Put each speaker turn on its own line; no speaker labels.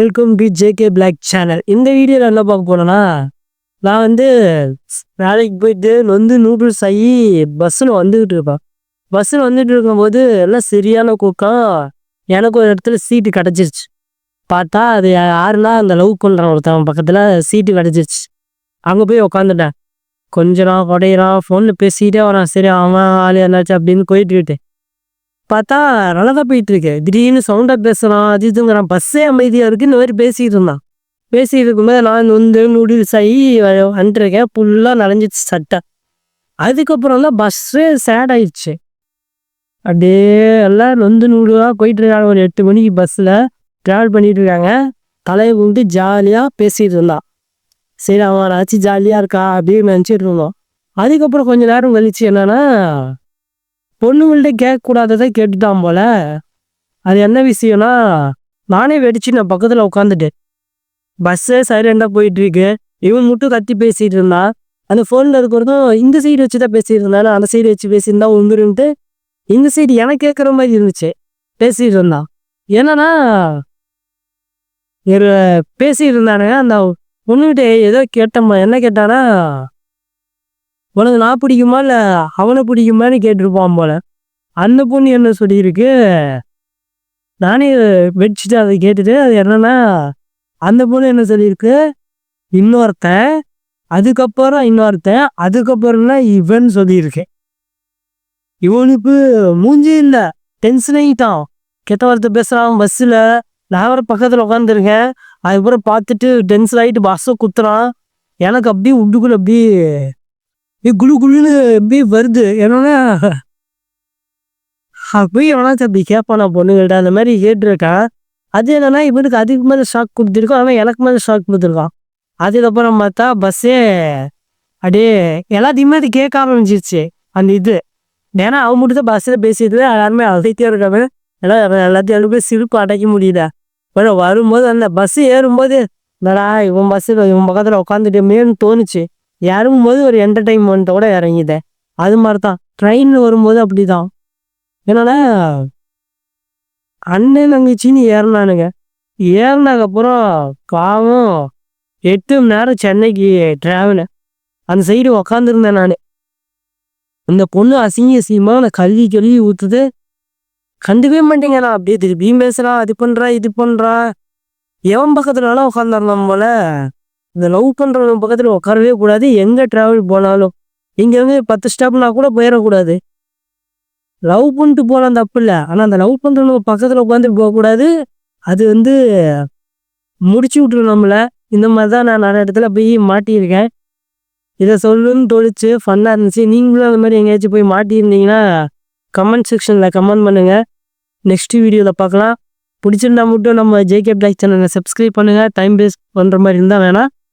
Welcome to JK blog channel இந்த வீடியோவில் என்ன பார்க்க போனேன்னா நான் வந்து வேலைக்கு போயிட்டு வந்து நூடுல்ஸ் ஆகி பஸ்ஸில் வந்துக்கிட்டு இருப்பேன் பஸ்ஸில் வந்துட்டு இருக்கும்போது எல்லாம் சரியான கூக்கம். எனக்கு ஒரு இடத்துல சீட்டு கிடச்சிருச்சு. பார்த்தா அது யாருன்னா அந்த லவ் கொண்டான் ஒருத்தவன் பக்கத்தில் சீட்டு கிடச்சிருச்சு. அங்கே போய் உக்காந்துட்டேன். கொஞ்சம் குடையிறான் ஃபோனில் பேசிக்கிட்டே வரான். சரி அவன் ஆள் என்னாச்சு அப்படின்னு போயிட்டு விட்டேன் பார்த்தா நல்லா தான் போயிட்டு இருக்கு திடீர்னு சவுண்டாக பேசுகிறான் அது இதுங்கிறான். பஸ்ஸே அமைதியாக இருக்குது இந்த மாதிரி பேசிக்கிட்டு இருந்தான். பேசிக்கிட்டு இருக்கும்போது நான் வந்து நூடுல்ஸ் ஆகி வந்துருக்கேன். ஃபுல்லாக நனைஞ்சிச்சு சட்டை. அதுக்கப்புறம் தான் பஸ்ஸே சேட் ஆயிடுச்சு. அப்படியே எல்லாம் நொந்து நூடுலாக போயிட்டு இருக்காங்க. ஒரு எட்டு மணிக்கு பஸ்ஸில் ட்ராவல் பண்ணிட்டு இருக்காங்க. தலையை கும்பிட்டு ஜாலியாக பேசிகிட்டு இருந்தான். சரி அவன் ஆச்சு ஜாலியாக இருக்கா? அப்படின்னு நினச்சிட்டு இருந்தோம். அதுக்கப்புறம் கொஞ்ச நேரம் கழிச்சு என்னன்னா பொண்ணுங்கள்ட்ட கேட்கக்கூடாததை கேட்டுட்டான் போல. அது என்ன விஷயம்னா நானே வெடிச்சு நான் பக்கத்தில் உட்காந்துட்டேன் பஸ்ஸு சைலண்டாக போயிட்டு இருக்கு இவன் மட்டும் கத்தி பேசிகிட்டு இருந்தான். அந்த ஃபோனில் இருக்கிறதும் இந்த சைடு வச்சு தான் பேசிட்டு அந்த சைடு வச்சு பேசியிருந்தா உங்களுன்ட்டு இந்த சைடு எனக்கு கேட்குற மாதிரி இருந்துச்சு. பேசிகிட்டு இருந்தான். என்னன்னா பேசிகிட்டு இருந்தானுங்க. அந்த பொண்ணுகிட்ட ஏதோ கேட்டம்மா. என்ன கேட்டானா உனக்கு நான் பிடிக்குமா இல்லை அவனை பிடிக்குமான்னு கேட்டிருப்பான் போல. அந்த பொண்ணு என்ன சொல்லியிருக்கு? நானே வெடிச்சிட்டு அதை கேட்டுட்டு அது என்னன்னா அந்த பொண்ணு என்ன சொல்லியிருக்கு? இன்னொருத்தன் அதுக்கப்புறம் இன்னொருத்தன் அதுக்கப்புறம்னா இவன் சொல்லியிருக்கேன் இவனுக்கு மூஞ்சி இல்லை டென்ஷன் ஆகிட்டான் கெட்ட வார்த்தை பேசுகிறான் பஸ்ஸில் நான் வர பக்கத்தில் உட்காந்துருக்கேன் அதுக்கப்புறம் பார்த்துட்டு டென்ஷன் ஆகிட்டு பஸ்ஸை குத்துறான். எனக்கு அப்படியே உண்டுக்குள்ள அப்படியே குழு குழுன்னு அப்படியே வருது. என்னன்னா போய் எவனா அப்படி கேட்பானா பொண்ணுங்கள்ட்ட? அந்த மாதிரி கேட்டிருக்கான். அது என்னன்னா இவனுக்கு அதுக்கு மேலே ஷாக் கொடுத்துருக்கோம். அவன் எனக்கு மேலே ஷாக் கொடுத்துருக்கான். அதுக்கப்புறம் பார்த்தா பஸ்ஸே அப்படியே எல்லாத்தையுமே அது கேட்க ஆரம்பிச்சிருச்சு. அந்த இது. ஏன்னா அவன் மட்டும் தான் பஸ்ஸில் பேசிட்டு எல்லாருமே அழைத்தே இருக்காங்க எல்லாம் எல்லாத்தையும் எல்லாமே சிரிப்பு அடைக்க முடியல. அப்புறம் வரும்போது அந்த பஸ்ஸு ஏறும்போது என்னடா இவன் பஸ்ஸில் இவன் பக்கத்தில் உட்காந்துட்டு மேன்னு தோணுச்சு. இறங்கும்போது ஒரு என்டர்டைன்மெண்ட்டோட இறங்கிட்டேன் அது மாதிரி தான் ட்ரெயின் வரும்போது அப்படி தான் என்னன்னா அண்ணன் தங்கச்சின்னு ஏறினானுங்க. ஏறினதுக்கப்புறம் பாவம் எட்டு மணி நேரம் சென்னைக்கு ட்ராவலு அந்த சைடு உக்காந்துருந்தேன் நான். இந்த பொண்ணு அசிங்க அசிங்கமாக நான் கல்வி கல்வி ஊற்றுது கண்டுக்கவே மாட்டேங்க நான். அப்படியே திருப்பியும் பேசுகிறா அது பண்ணுறா இது பண்ணுறா எவன் பக்கத்துலலாம் உட்காந்துருந்தோம் போல. இந்த லவ் பண்ணுறவங்க பக்கத்தில் உட்காரவே கூடாது. எங்கே ட்ராவல் போனாலும். இங்கேருந்து பத்து ஸ்டாப்னா கூட போயிடக்கூடாது லவ் பண்ணிட்டு போகலாம் தப்பு இல்லை. ஆனால் அந்த லவ் பண்ணுறவங்க பக்கத்தில் உட்காந்து போகக்கூடாது. அது வந்து முடிச்சு விட்ரும் நம்மளை. இந்த மாதிரி தான் நான் நிறைய இடத்துல போய் மாட்டியிருக்கேன். இதை சொல்லுன்னு தோழிச்சு ஃபன்னாக இருந்துச்சு. நீங்களும் அந்த மாதிரி எங்கேயாச்சும் போய் மாட்டியிருந்தீங்கன்னா கமெண்ட் செக்ஷனில் கமெண்ட் பண்ணுங்கள் நெக்ஸ்ட் வீடியோவில் பார்க்கலாம். பிடிச்சிருந்தா மட்டும் நம்ம ஜேகே பிளாக் சேனலை சப்ஸ்கிரைப் பண்ணுங்கள் டைம் வேஸ்ட் பண்ணுற மாதிரி இருந்தால் வேணாம்.